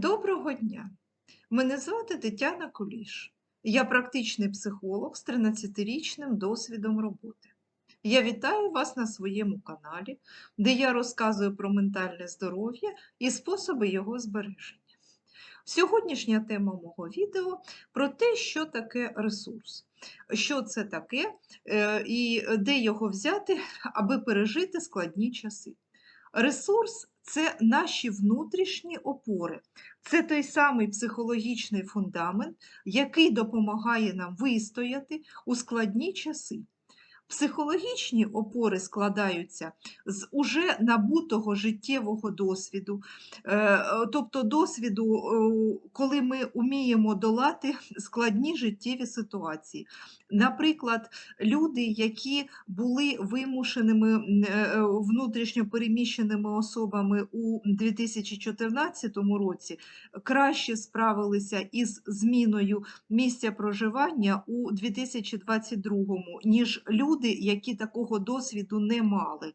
Доброго дня! Мене звати Тетяна Куліш. Я практичний психолог з 13-річним досвідом роботи. Я вітаю вас на своєму каналі, де я розказую про ментальне здоров'я і способи його збереження. Сьогоднішня тема мого відео про те, що таке ресурс, що це таке е, і де його взяти, аби пережити складні часи. Ресурс це наші внутрішні опори, це той самий психологічний фундамент, який допомагає нам вистояти у складні часи. Психологічні опори складаються з уже набутого життєвого досвіду, е, е, тобто досвіду, е, коли ми вміємо долати складні життєві ситуації. Наприклад, люди, які були вимушеними внутрішньо переміщеними особами у 2014 році, краще справилися із зміною місця проживання у 2022, ніж люди люди, які такого досвіду не мали.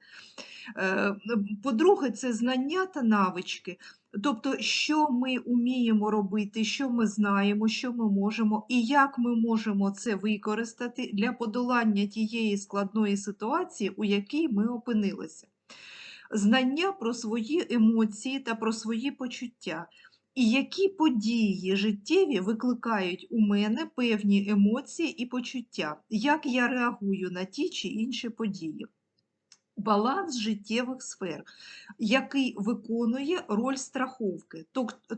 Е, по-друге, це знання та навички. Тобто, що ми вміємо робити, що ми знаємо, що ми можемо, і як ми можемо це використати для подолання тієї складної ситуації, у якій ми опинилися. Знання про свої емоції та про свої почуття. І які події життєві викликають у мене певні емоції і почуття, як я реагую на ті чи інші події? Баланс життєвих сфер, який виконує роль страховки.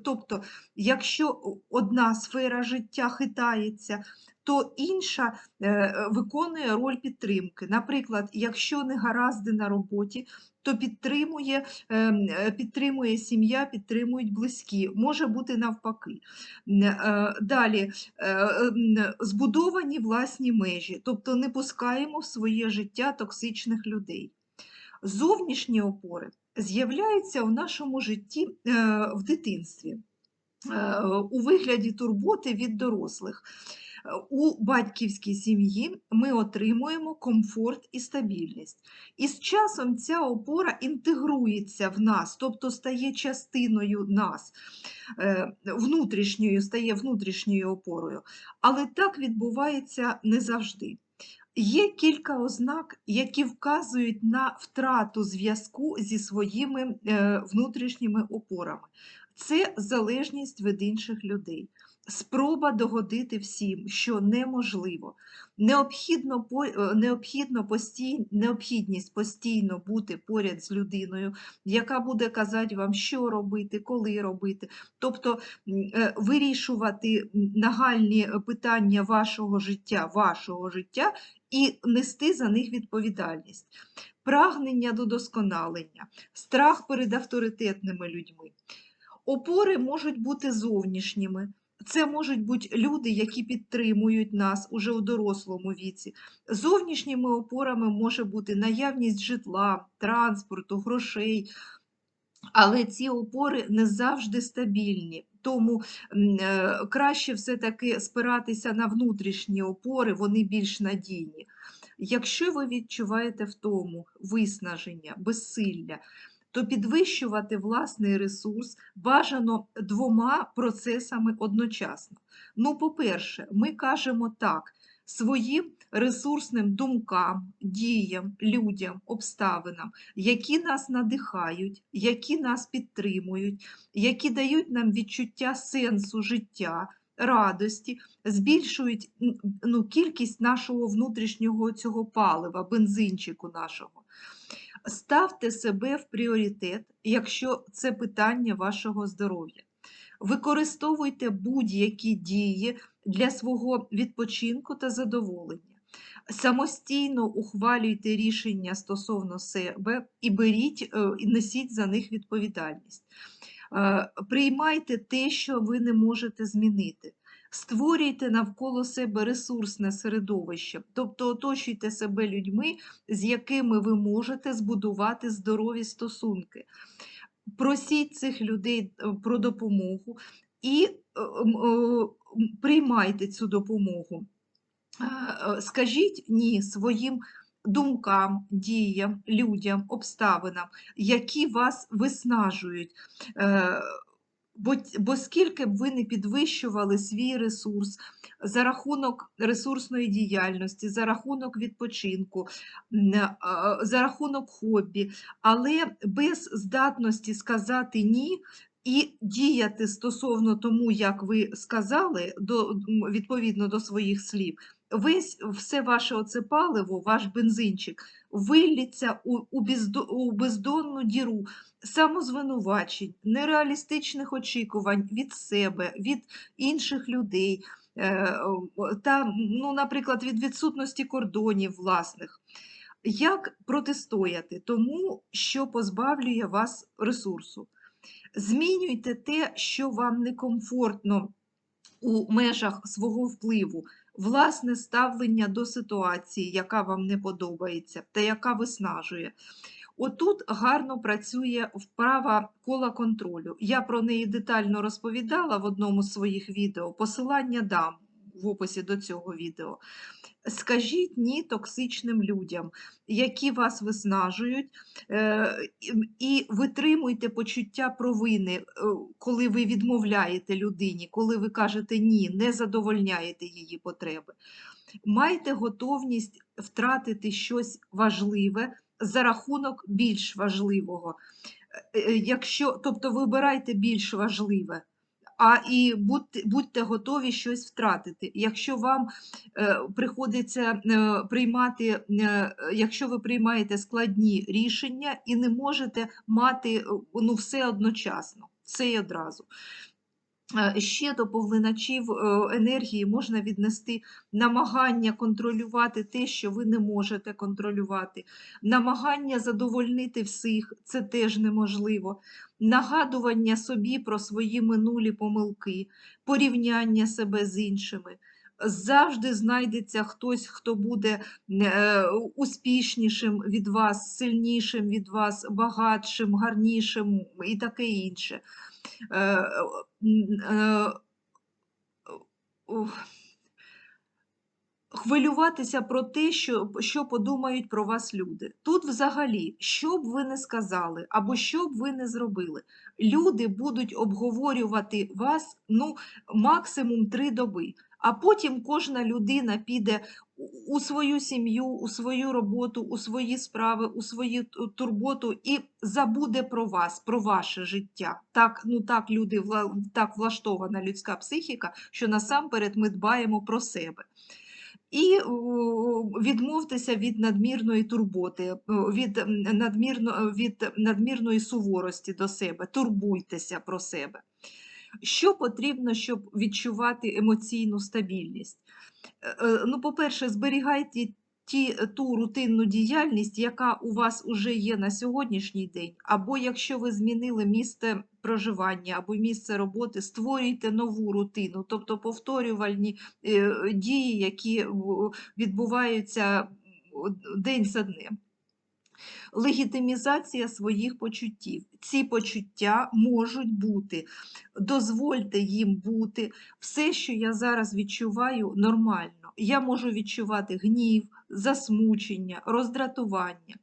Тобто, якщо одна сфера життя хитається, то інша е, виконує роль підтримки. Наприклад, якщо не гаразди на роботі, то підтримує ем, е, підтримує сім'я, підтримують близькі, може бути навпаки. Е, далі збудовані власні межі, тобто не пускаємо в своє життя токсичних людей. Зовнішні опори з'являються в нашому житті в дитинстві у вигляді турботи від дорослих. У батьківській сім'ї ми отримуємо комфорт і стабільність. І з часом ця опора інтегрується в нас, тобто стає частиною нас, е, внутрішньою, стає внутрішньою опорою. Але так відбувається не завжди. Є кілька ознак, які вказують на втрату зв'язку зі своїми е, внутрішніми опорами. Це залежність від інших людей спроба догодити всім, що неможливо. Необхідно е, необхідно постій, необхідність постійно бути поряд з людиною, яка буде казати вам, що робити, коли робити, тобто е, вирішувати нагальні питання вашого життя, вашого життя і нести за них відповідальність. Прагнення до досконалення, страх перед авторитетними людьми. Опори можуть бути зовнішніми. Це можуть бути люди, які підтримують нас уже у дорослому віці. Зовнішніми опорами може бути наявність житла, транспорту, грошей. Але ці опори не завжди стабільні, тому е, краще все-таки спиратися на внутрішні опори, вони більш надійні. Якщо ви відчуваєте втому, виснаження, безсилля, то підвищувати власний ресурс бажано двома процесами одночасно. Ну, по-перше, ми кажемо так. Своїм ресурсним думкам, діям, людям, обставинам, які нас надихають, які нас підтримують, які дають нам відчуття сенсу життя, радості, збільшують ну, кількість нашого внутрішнього цього палива, бензинчику нашого. Ставте себе в пріоритет, якщо це питання вашого здоров'я. Використовуйте будь-які дії для свого відпочинку та задоволення. Самостійно ухвалюйте рішення стосовно себе і беріть е, і несіть за них відповідальність. Е, приймайте те, що ви не можете змінити. Створюйте навколо себе ресурсне середовище, тобто оточуйте себе людьми, з якими ви можете збудувати здорові стосунки. Просіть цих людей е, про допомогу і е, приймайте цю допомогу. Е, скажіть ні своїм думкам, діям, людям, обставинам, які вас виснажують Бо, бо скільки б ви не підвищували свій ресурс за рахунок ресурсної діяльності, за рахунок відпочинку, за рахунок хобі, але без здатності сказати ні і діяти стосовно тому, як ви сказали, до, відповідно до своїх слів, весь все ваше оце паливо, ваш бензинчик виллється у, у, бездо, у бездонну діру самозвинувачень, нереалістичних очікувань від себе, від інших людей. е, Та, ну, наприклад, від відсутності кордонів власних. Як протистояти тому, що позбавлює вас ресурсу? Змінюйте те, що вам некомфортно у межах свого впливу, власне ставлення до ситуації, яка вам не подобається та яка виснажує. Отут гарно працює вправа кола контролю. Я про неї детально розповідала в одному з своїх відео. Посилання дам в описі до цього відео. Скажіть ні токсичним людям, які вас виснажують, е, і- витримуйте почуття провини, е, коли ви відмовляєте людині, коли ви кажете ні, не задовольняєте її потреби. Майте готовність втратити щось важливе за рахунок більш важливого. Е, е, Якщо, тобто вибирайте більш важливе, а і будьте, будьте готові щось втратити. Якщо вам е, приходиться е, приймати, е, якщо ви приймаєте складні рішення і не можете мати е, ну, все одночасно, все і одразу. Е, Ще до поглиначів е, енергії можна віднести намагання контролювати те, що ви не можете контролювати, намагання задовольнити всіх це теж неможливо, нагадування собі про свої минулі помилки, порівняння себе з іншими. Завжди знайдеться хтось, хто буде е, успішнішим від вас, сильнішим від вас, багатшим, гарнішим і таке інше. Е, е, ух, Хвилюватися про те, що, що подумають про вас люди. Тут взагалі, що б ви не сказали, або що б ви не зробили, люди будуть обговорювати вас ну, максимум три доби. А потім кожна людина піде у- свою сім'ю, у свою роботу, у свої справи, у свою турботу і забуде про вас, про ваше життя. Так, ну так люди так влаштована людська психіка, що насамперед ми дбаємо про себе. І відмовтеся від надмірної турботи, від, надмірно, від надмірної суворості до себе, турбуйтеся про себе. Що потрібно, щоб відчувати емоційну стабільність? Е, е, Ну, по-перше, зберігайте ті, ту рутинну діяльність, яка у вас уже є на сьогоднішній день, або якщо ви змінили місце проживання або місце роботи, створюйте нову рутину, тобто повторювальні е, дії, які відбуваються день за днем. Легітимізація своїх почуттів. Ці почуття можуть бути. Дозвольте їм бути. Все, що я зараз відчуваю, нормально. Я можу відчувати гнів, засмучення, роздратування.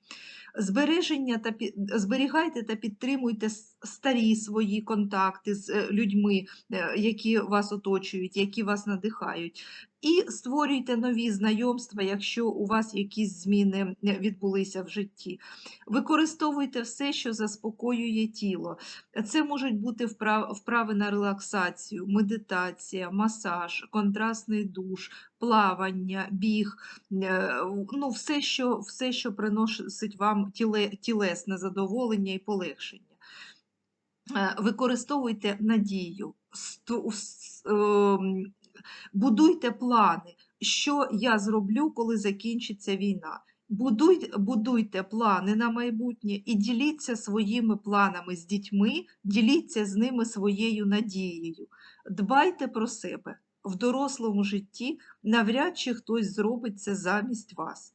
Збереження та зберігайте та підтримуйте старі свої контакти з е, людьми, е, які вас оточують, які вас надихають. І створюйте нові знайомства, якщо у вас якісь зміни е, відбулися в житті. Використовуйте все, що заспокоює тіло. Це можуть бути вправи на релаксацію, медитація, масаж, контрастний душ, плавання, біг, ну, все, що, все, що приносить вам тіле, тілесне задоволення і полегшення. Е, Використовуйте надію, ем, будуйте плани, що я зроблю, коли закінчиться війна. Будуйте, будуйте плани на майбутнє і діліться своїми планами з дітьми, діліться з ними своєю надією. Дбайте про себе. В дорослому житті навряд чи хтось зробить це замість вас.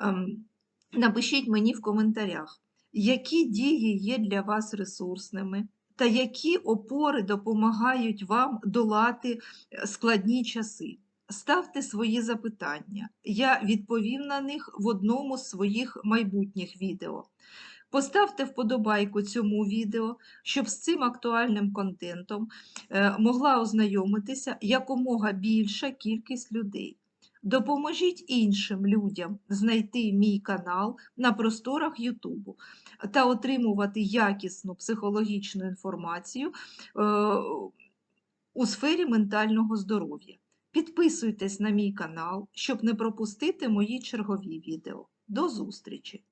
Ем, Напишіть мені в коментарях, які дії є для вас ресурсними, та які опори допомагають вам долати е, складні часи. Ставте свої запитання. Я відповім на них в одному з своїх майбутніх відео. Поставте вподобайку цьому відео, щоб з цим актуальним контентом е, могла ознайомитися якомога більша кількість людей. Допоможіть іншим людям знайти мій канал на просторах Ютубу та отримувати якісну психологічну інформацію е, у сфері ментального здоров'я. Підписуйтесь на мій канал, щоб не пропустити мої чергові відео. До зустрічі!